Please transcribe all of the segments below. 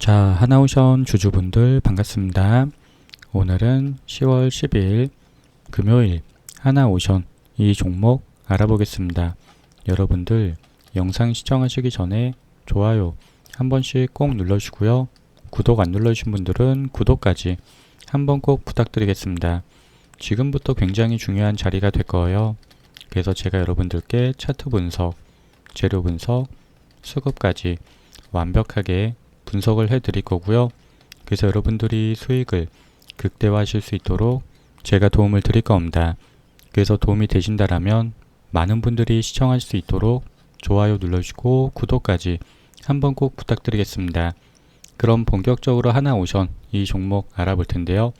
자, 하나오션 주주분들 반갑습니다. 오늘은 10월 10일 금요일 하나오션 이 종목 알아보겠습니다. 여러분들 영상 시청하시기 전에 좋아요 한 번씩 꼭 눌러주시고요. 구독 안 눌러주신 분들은 구독까지 한 번 꼭 부탁드리겠습니다. 지금부터 굉장히 중요한 자리가 될 거예요. 그래서 제가 여러분들께 차트 분석, 재료 분석, 수급까지 완벽하게 분석을 해 드릴 거고요. 그래서 여러분들이 수익을 극대화하실 수 있도록 제가 도움을 드릴 겁니다. 그래서 도움이 되신다라면 많은 분들이 시청할 수 있도록 좋아요 눌러주시고 구독까지 한번 꼭 부탁드리겠습니다. 그럼 본격적으로 하나오션 이 종목 알아볼 텐데요.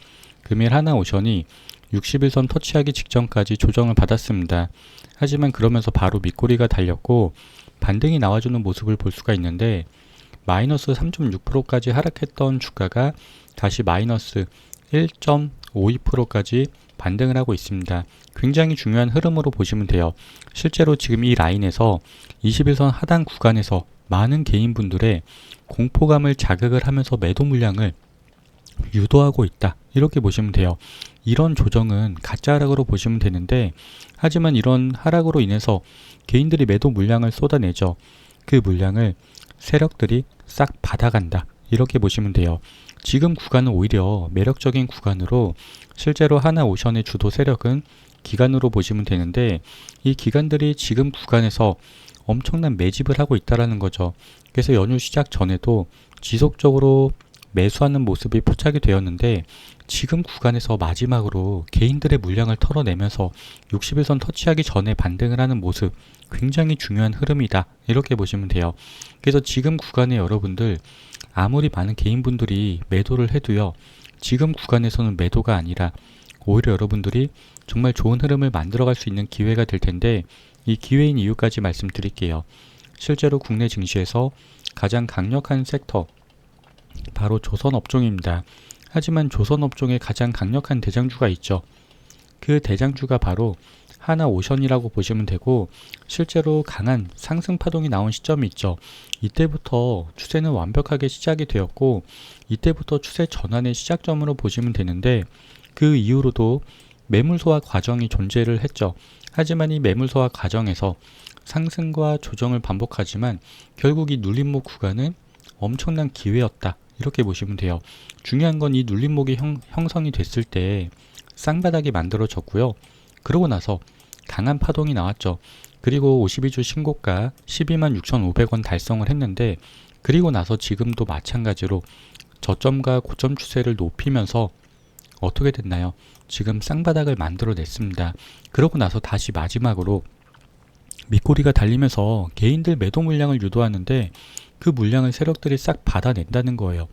금일 하나오션이 60일선 터치하기 직전까지 조정을 받았습니다. 하지만 그러면서 바로 밑꼬리가 달렸고 반등이 나와주는 모습을 볼 수가 있는데 마이너스 3.6%까지 하락했던 주가가 다시 마이너스 1.52%까지 반등을 하고 있습니다. 굉장히 중요한 흐름으로 보시면 돼요. 실제로 지금 이 라인에서 21선 하단 구간에서 많은 개인분들의 공포감을 자극을 하면서 매도 물량을 유도하고 있다. 이렇게 보시면 돼요. 이런 조정은 가짜 하락으로 보시면 되는데 하지만 이런 하락으로 인해서 개인들이 매도 물량을 쏟아내죠. 그 물량을 세력들이 싹 받아간다. 이렇게 보시면 돼요. 지금 구간은 오히려 매력적인 구간으로 실제로 하나 오션의 주도 세력은 기간으로 보시면 되는데 이 기관들이 지금 구간에서 엄청난 매집을 하고 있다라는 거죠. 그래서 연휴 시작 전에도 지속적으로 매수하는 모습이 포착이 되었는데 지금 구간에서 마지막으로 개인들의 물량을 털어내면서 60일선 터치하기 전에 반등을 하는 모습 굉장히 중요한 흐름이다. 이렇게 보시면 돼요. 그래서 지금 구간에 여러분들 아무리 많은 개인분들이 매도를 해도요 지금 구간에서는 매도가 아니라 오히려 여러분들이 정말 좋은 흐름을 만들어갈 수 있는 기회가 될 텐데 이 기회인 이유까지 말씀드릴게요. 실제로 국내 증시에서 가장 강력한 섹터 바로 조선 업종입니다. 하지만 조선 업종에 가장 강력한 대장주가 있죠. 그 대장주가 바로 하나 오션이라고 보시면 되고 실제로 강한 상승 파동이 나온 시점이 있죠. 이때부터 추세는 완벽하게 시작이 되었고 이때부터 추세 전환의 시작점으로 보시면 되는데 그 이후로도 매물 소화 과정이 존재를 했죠. 하지만 이 매물 소화 과정에서 상승과 조정을 반복하지만 결국 이 눌림목 구간은 엄청난 기회였다. 이렇게 보시면 돼요. 중요한 건 이 눌림목이 형, 형성이 됐을 때 쌍바닥이 만들어졌고요. 그러고 나서 강한 파동이 나왔죠. 그리고 52주 신고가 12만 6,500원 달성을 했는데 그리고 나서 지금도 마찬가지로 저점과 고점 추세를 높이면서 어떻게 됐나요? 지금 쌍바닥을 만들어냈습니다. 그러고 나서 다시 마지막으로 밑꼬리가 달리면서 개인들 매도 물량을 유도하는데 그 물량을 세력들이 싹 받아낸다는 거예요.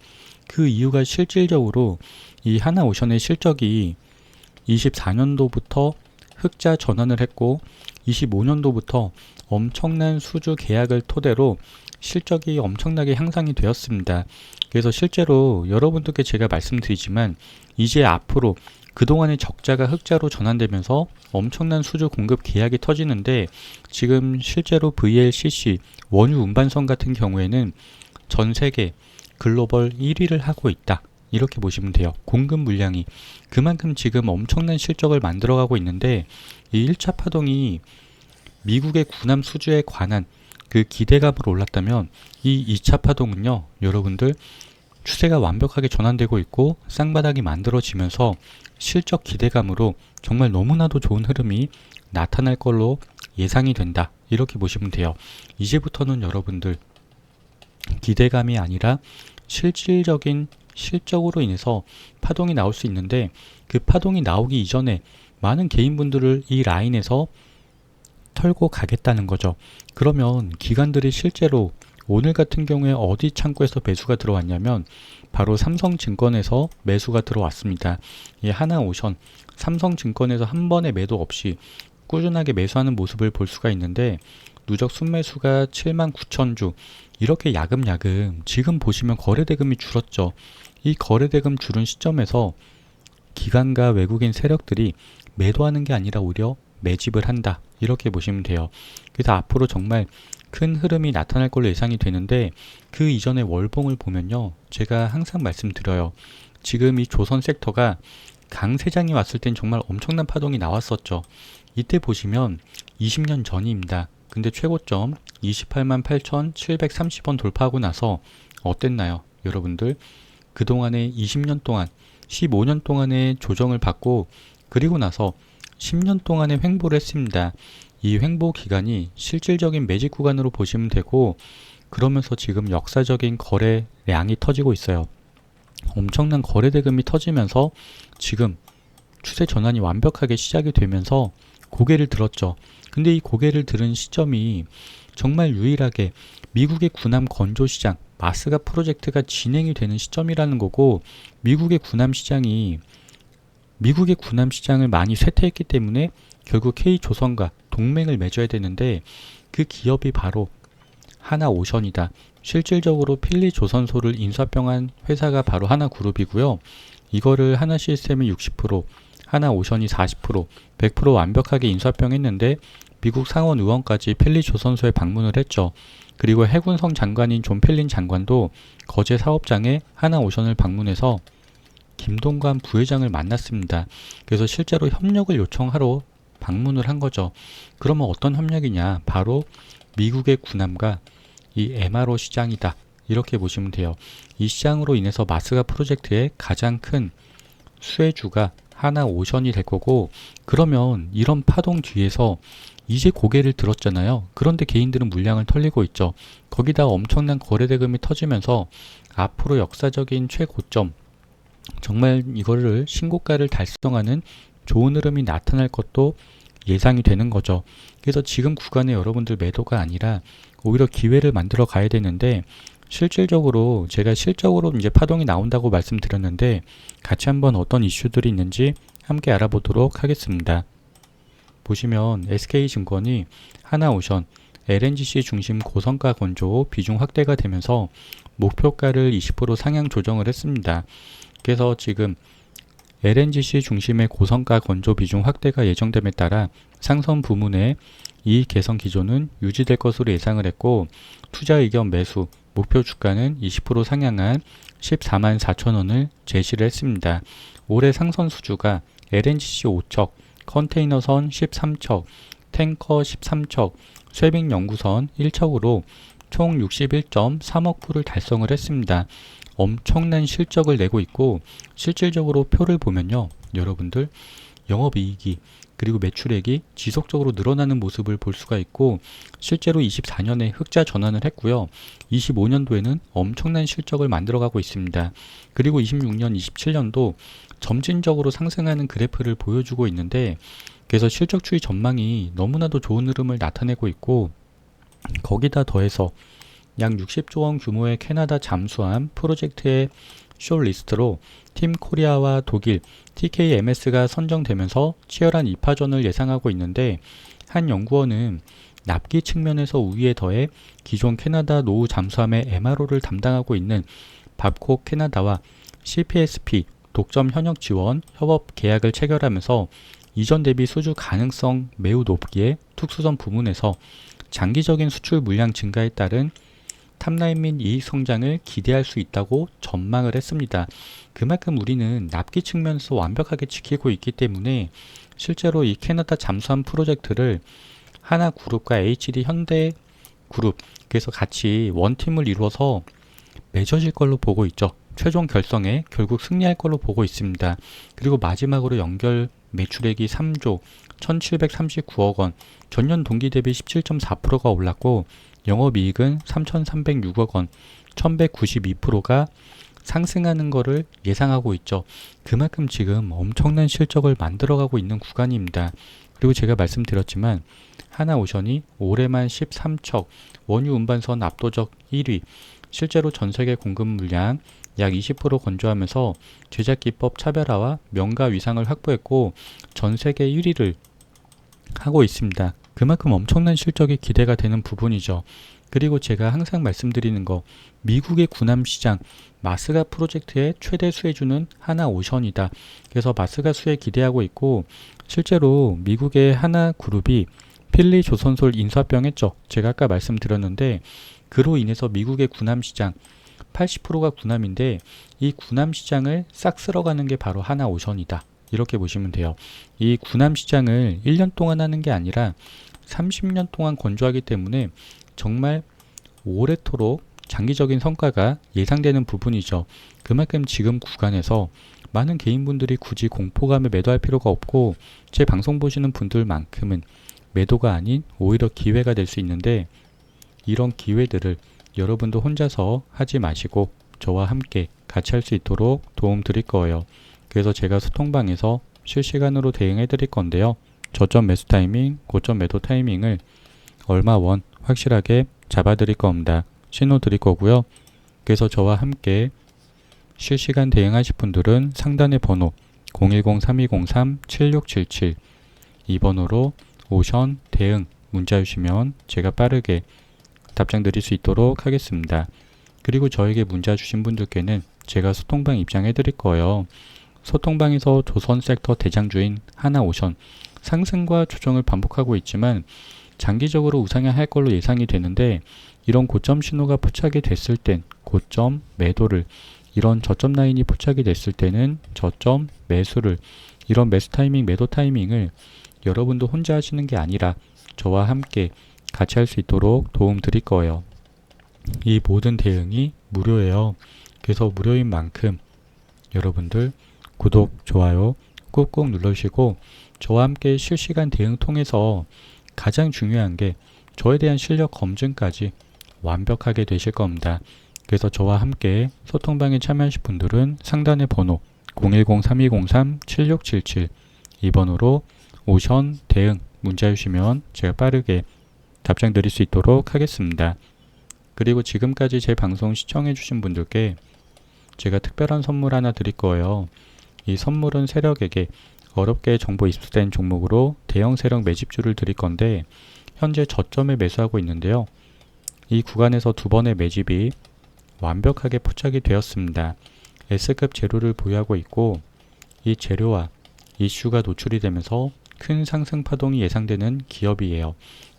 그 이유가 실질적으로 이 하나오션의 실적이 24년도부터 흑자 전환을 했고 25년도부터 엄청난 수주 계약을 토대로 실적이 엄청나게 향상이 되었습니다. 그래서 실제로 여러분들께 제가 말씀드리지만 이제 앞으로 그동안의 적자가 흑자로 전환되면서 엄청난 수주 공급 계약이 터지는데 지금 실제로 VLCC 원유 운반선 같은 경우에는 전 세계 글로벌 1위를 하고 있다. 이렇게 보시면 돼요. 공급 물량이 그만큼 지금 엄청난 실적을 만들어가고 있는데 이 1차 파동이 미국의 군함 수주에 관한 그 기대감으로 올랐다면 이 2차 파동은요, 여러분들 추세가 완벽하게 전환되고 있고 쌍바닥이 만들어지면서 실적 기대감으로 정말 너무나도 좋은 흐름이 나타날 걸로 예상이 된다. 이렇게 보시면 돼요. 이제부터는 여러분들 기대감이 아니라 실질적인 실적으로 인해서 파동이 나올 수 있는데 그 파동이 나오기 이전에 많은 개인분들을 이 라인에서 털고 가겠다는 거죠. 그러면 기관들이 실제로 오늘 같은 경우에 어디 창구에서 매수가 들어왔냐면 바로 삼성증권에서 매수가 들어왔습니다. 이 하나오션 삼성증권에서 한 번의 매도 없이 꾸준하게 매수하는 모습을 볼 수가 있는데 누적 순매수가 7만 9천 주 이렇게 야금야금 지금 보시면 거래대금이 줄었죠. 이 거래대금 줄은 시점에서 기관과 외국인 세력들이 매도하는 게 아니라 오히려 매집을 한다. 이렇게 보시면 돼요. 그래서 앞으로 정말 큰 흐름이 나타날 걸로 예상이 되는데 그 이전의 월봉을 보면요. 제가 항상 말씀드려요. 지금 이 조선 섹터가 강세장이 왔을 땐 정말 엄청난 파동이 나왔었죠. 이때 보시면 20년 전입니다. 근데 최고점 28만 8,730원 돌파하고 나서 어땠나요? 여러분들 그동안에 20년 동안 15년 동안의 조정을 받고 그리고 나서 10년 동안의 횡보를 했습니다. 이 횡보 기간이 실질적인 매직 구간으로 보시면 되고 그러면서 지금 역사적인 거래량이 터지고 있어요. 엄청난 거래 대금이 터지면서 지금 추세 전환이 완벽하게 시작이 되면서 고개를 들었죠. 근데 이 고개를 들은 시점이 정말 유일하게 미국의 군함 건조 시장 마스가 프로젝트가 진행이 되는 시점이라는 거고 미국의 군함 시장이 미국의 군함 시장을 많이 쇠퇴했기 때문에 결국 K조선과 동맹을 맺어야 되는데 그 기업이 바로 하나오션이다. 실질적으로 필리 조선소를 인수합병한 회사가 바로 하나그룹이고요. 이거를 하나 시스템이 60%, 하나오션이 40%, 100% 완벽하게 인수합병했는데 미국 상원 의원까지 필리 조선소에 방문을 했죠. 그리고 해군성 장관인 존 펠린 장관도 거제 사업장에 하나오션을 방문해서 김동관 부회장을 만났습니다. 그래서 실제로 협력을 요청하러 방문을 한 거죠. 그러면 어떤 협력이냐? 바로 미국의 군함과 이 MRO 시장이다. 이렇게 보시면 돼요. 이 시장으로 인해서 마스가 프로젝트의 가장 큰 수혜주가 하나 오션이 될 거고 그러면 이런 파동 뒤에서 이제 고개를 들었잖아요. 그런데 개인들은 물량을 털리고 있죠. 거기다가 엄청난 거래 대금이 터지면서 앞으로 역사적인 최고점 정말 이거를 신고가를 달성하는 좋은 흐름이 나타날 것도 예상이 되는 거죠. 그래서 지금 구간에 여러분들 매도가 아니라 오히려 기회를 만들어 가야 되는데 실질적으로 제가 실적으로 이제 파동이 나온다고 말씀드렸는데 같이 한번 어떤 이슈들이 있는지 함께 알아보도록 하겠습니다. 보시면 SK증권이 하나오션, LNGC 중심 고성가 건조 비중 확대가 되면서 목표가를 20% 상향 조정을 했습니다. 그래서 지금 LNGC 중심의 고성가 건조 비중 확대가 예정됨에 따라 상선 부문의 이익 개선 기조는 유지될 것으로 예상을 했고 투자 의견 매수 목표 주가는 20% 상향한 14만 4천 원을 제시를 했습니다. 올해 상선 수주가 LNGC 5척, 컨테이너선 13척, 탱커 13척, 쇠빙 연구선 1척으로 총 61.3억 불을 달성을 했습니다. 엄청난 실적을 내고 있고 실질적으로 표를 보면요. 여러분들 영업이익이 그리고 매출액이 지속적으로 늘어나는 모습을 볼 수가 있고 실제로 24년에 흑자 전환을 했고요. 25년도에는 엄청난 실적을 만들어가고 있습니다. 그리고 26년, 27년도 점진적으로 상승하는 그래프를 보여주고 있는데 그래서 실적 추이 전망이 너무나도 좋은 흐름을 나타내고 있고 거기다 더해서 약 60조 원 규모의 캐나다 잠수함 프로젝트의 숏리스트로 팀 코리아와 독일 TKMS가 선정되면서 치열한 2파전을 예상하고 있는데 한 연구원은 납기 측면에서 우위에 더해 기존 캐나다 노후 잠수함의 MRO를 담당하고 있는 밥콕 캐나다와 CPSP 독점 현역 지원 협업 계약을 체결하면서 이전 대비 수주 가능성 매우 높기에 특수선 부문에서 장기적인 수출 물량 증가에 따른 탑라인 및 이익 성장을 기대할 수 있다고 전망을 했습니다. 그만큼 우리는 납기 측면에서 완벽하게 지키고 있기 때문에 실제로 이 캐나다 잠수함 프로젝트를 하나 그룹과 HD 현대 그룹 그래서 같이 원팀을 이루어서 맺어질 걸로 보고 있죠. 최종 결성에 결국 승리할 걸로 보고 있습니다. 그리고 마지막으로 연결 매출액이 3조 1739억 원, 전년 동기 대비 17.4%가 올랐고 영업이익은 3,306억 원, 1,192%가 상승하는 것을 예상하고 있죠. 그만큼 지금 엄청난 실적을 만들어가고 있는 구간입니다. 그리고 제가 말씀드렸지만 하나오션이 올해만 13척, 원유 운반선 압도적 1위, 실제로 전 세계 공급 물량 약 20% 건조하면서 제작 기법 차별화와 명가 위상을 확보했고 전 세계 1위를 하고 있습니다. 그만큼 엄청난 실적이 기대가 되는 부분이죠. 그리고 제가 항상 말씀드리는 거 미국의 군함 시장 마스가 프로젝트의 최대 수혜주는 하나 오션이다. 그래서 마스가 수혜 기대하고 있고 실제로 미국의 하나 그룹이 필리 조선솔 인수합병 했죠. 제가 아까 말씀드렸는데 그로 인해서 미국의 군함 시장 80%가 군함인데 이 군함 시장을 싹 쓸어가는 게 바로 하나 오션이다. 이렇게 보시면 돼요. 이 군함 시장을 1년 동안 하는 게 아니라 30년 동안 건조하기 때문에 정말 오래도록 장기적인 성과가 예상되는 부분이죠. 그만큼 지금 구간에서 많은 개인분들이 굳이 공포감에 매도할 필요가 없고 제 방송 보시는 분들만큼은 매도가 아닌 오히려 기회가 될 수 있는데 이런 기회들을 여러분도 혼자서 하지 마시고 저와 함께 같이 할 수 있도록 도움 드릴 거예요. 그래서 제가 소통방에서 실시간으로 대응해 드릴 건데요. 저점 매수 타이밍, 고점 매도 타이밍을 얼마 원 확실하게 잡아 드릴 겁니다. 신호 드릴 거고요. 그래서 저와 함께 실시간 대응하실 분들은 상단의 번호 010-3203-7677이 번호로 오션 대응 문자 주시면 제가 빠르게 답장 드릴 수 있도록 하겠습니다. 그리고 저에게 문자 주신 분들께는 제가 소통방 입장해 드릴 거예요. 소통방에서 조선 섹터 대장주인 하나오션 상승과 조정을 반복하고 있지만 장기적으로 우상향할 걸로 예상이 되는데 이런 고점 신호가 포착이 됐을 땐 고점 매도를 이런 저점 라인이 포착이 됐을 때는 저점 매수를 이런 매수 타이밍 매도 타이밍을 여러분도 혼자 하시는 게 아니라 저와 함께 같이 할 수 있도록 도움 드릴 거예요. 이 모든 대응이 무료예요. 그래서 무료인 만큼 여러분들 구독, 좋아요 꾹꾹 눌러주시고 저와 함께 실시간 대응 통해서 가장 중요한 게 저에 대한 실력 검증까지 완벽하게 되실 겁니다. 그래서 저와 함께 소통방에 참여하실 분들은 상단의 번호 010-3203-7677이 번호로 오션 대응 문자 주시면 제가 빠르게 답장 드릴 수 있도록 하겠습니다. 그리고 지금까지 제 방송 시청해 주신 분들께 제가 특별한 선물 하나 드릴 거예요. 이 선물은 세력에게 어렵게 정보 입수된 종목으로 대형 세력 매집주를 드릴 건데 현재 저점에 매수하고 있는데요. 이 구간에서 두 번의 매집이 완벽하게 포착이 되었습니다. S급 재료를 보유하고 있고 이 재료와 이슈가 노출이 되면서 큰 상승 파동이 예상되는 기업이에요.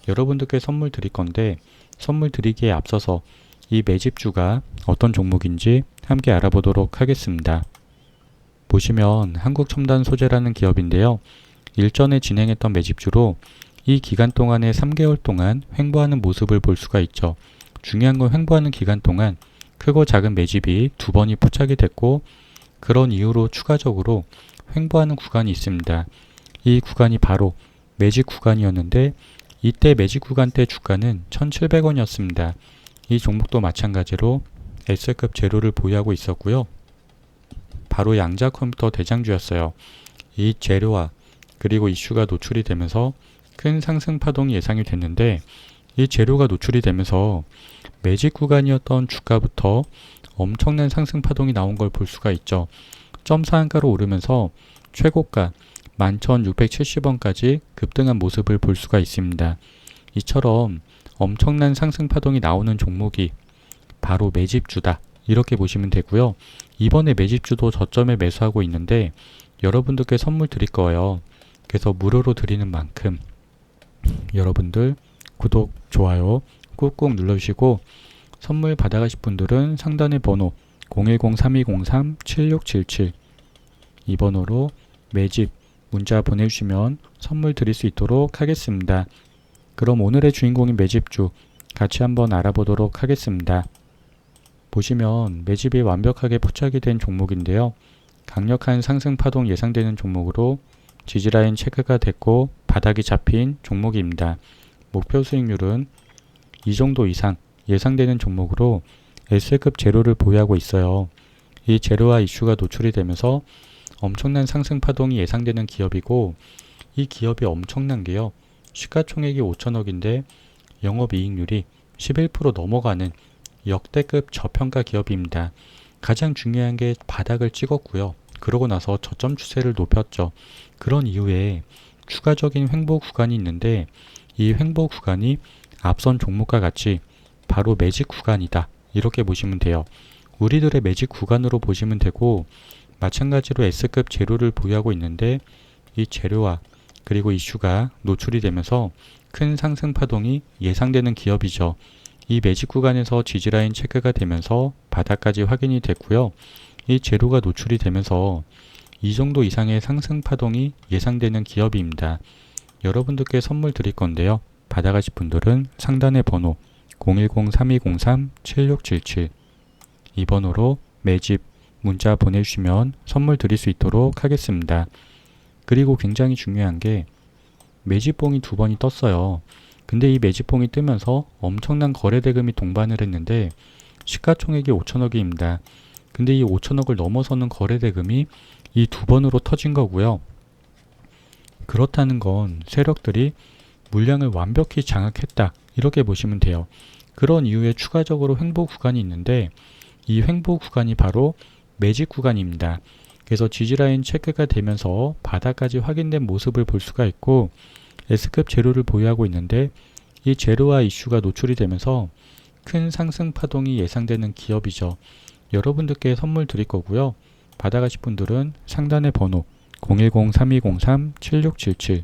여러분들께 선물 드릴 건데 선물 드리기에 앞서서 이 매집주가 어떤 종목인지 함께 알아보도록 하겠습니다. 보시면 한국첨단 소재라는 기업인데요. 일전에 진행했던 매집주로 이 기간 동안에 3개월 동안 횡보하는 모습을 볼 수가 있죠. 중요한 건 횡보하는 기간 동안 크고 작은 매집이 두 번이 포착이 됐고 그런 이유로 추가적으로 횡보하는 구간이 있습니다. 이 구간이 바로 매집 구간이었는데 이때 매집 구간 때 주가는 1,700원이었습니다. 이 종목도 마찬가지로 S급 재료를 보유하고 있었고요. 바로 양자 컴퓨터 대장주였어요. 이 재료와 그리고 이슈가 노출이 되면서 큰 상승 파동이 예상이 됐는데 이 재료가 노출이 되면서 매집 구간이었던 주가부터 엄청난 상승 파동이 나온 걸 볼 수가 있죠. 점사한가로 오르면서 최고가 11,670원까지 급등한 모습을 볼 수가 있습니다. 이처럼 엄청난 상승 파동이 나오는 종목이 바로 매집주다. 이렇게 보시면 되고요. 이번에 매집주도 저점에 매수하고 있는데 여러분들께 선물 드릴 거예요. 그래서 무료로 드리는 만큼 여러분들 구독, 좋아요 꾹꾹 눌러주시고 선물 받아가실 분들은 상단의 번호 010-3203-7677 이 번호로 매집 문자 보내주시면 선물 드릴 수 있도록 하겠습니다. 그럼 오늘의 주인공인 매집주 같이 한번 알아보도록 하겠습니다. 보시면 매집이 완벽하게 포착이 된 종목인데요. 강력한 상승 파동 예상되는 종목으로 지지라인 체크가 됐고 바닥이 잡힌 종목입니다. 목표 수익률은 이 정도 이상 예상되는 종목으로 S급 재료를 보유하고 있어요. 이 재료와 이슈가 노출이 되면서 엄청난 상승 파동이 예상되는 기업이고 이 기업이 엄청난 게요. 시가총액이 5천억인데 영업이익률이 11% 넘어가는 역대급 저평가 기업입니다. 가장 중요한 게 바닥을 찍었고요. 그러고 나서 저점 추세를 높였죠. 그런 이후에 추가적인 횡보 구간이 있는데 이 횡보 구간이 앞선 종목과 같이 바로 매직 구간이다. 이렇게 보시면 돼요. 우리들의 매직 구간으로 보시면 되고 마찬가지로 S급 재료를 보유하고 있는데 이 재료와 그리고 이슈가 노출이 되면서 큰 상승 파동이 예상되는 기업이죠. 이 매직 구간에서 지지라인 체크가 되면서 바닥까지 확인이 됐고요. 이 제로가 노출이 되면서 이 정도 이상의 상승 파동이 예상되는 기업입니다. 여러분들께 선물 드릴 건데요. 받아가실 분들은 상단의 번호 010-3203-7677 이 번호로 매집 문자 보내주시면 선물 드릴 수 있도록 하겠습니다. 그리고 굉장히 중요한 게 매집봉이 두 번이 떴어요. 근데 이 매집봉이 뜨면서 엄청난 거래 대금이 동반을 했는데 시가총액이 5천억입니다. 근데 이 5천억을 넘어서는 거래 대금이 이 두 번으로 터진 거고요. 그렇다는 건 세력들이 물량을 완벽히 장악했다. 이렇게 보시면 돼요. 그런 이후에 추가적으로 횡보 구간이 있는데 이 횡보 구간이 바로 매직 구간입니다. 그래서 지지라인 체크가 되면서 바닥까지 확인된 모습을 볼 수가 있고 S급 재료를 보유하고 있는데 이 재료와 이슈가 노출이 되면서 큰 상승 파동이 예상되는 기업이죠. 여러분들께 선물 드릴 거고요. 받아가실 분들은 상단의 번호 010-3203-7677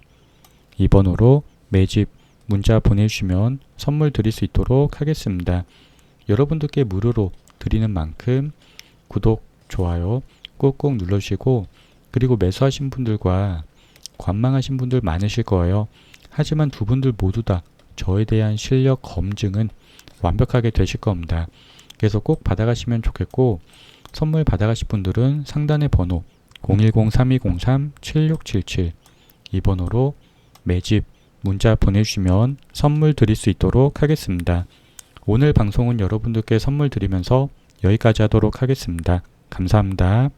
이 번호로 매집 문자 보내주시면 선물 드릴 수 있도록 하겠습니다. 여러분들께 무료로 드리는 만큼 구독, 좋아요 꾹꾹 눌러주시고 그리고 매수하신 분들과 관망하신 분들 많으실 거예요. 하지만 두 분들 모두 다 저에 대한 실력 검증은 완벽하게 되실 겁니다. 그래서 꼭 받아가시면 좋겠고 선물 받아가실 분들은 상단의 번호 010-3203-7677 이 번호로 매집 문자 보내주시면 선물 드릴 수 있도록 하겠습니다. 오늘 방송은 여러분들께 선물 드리면서 여기까지 하도록 하겠습니다. 감사합니다.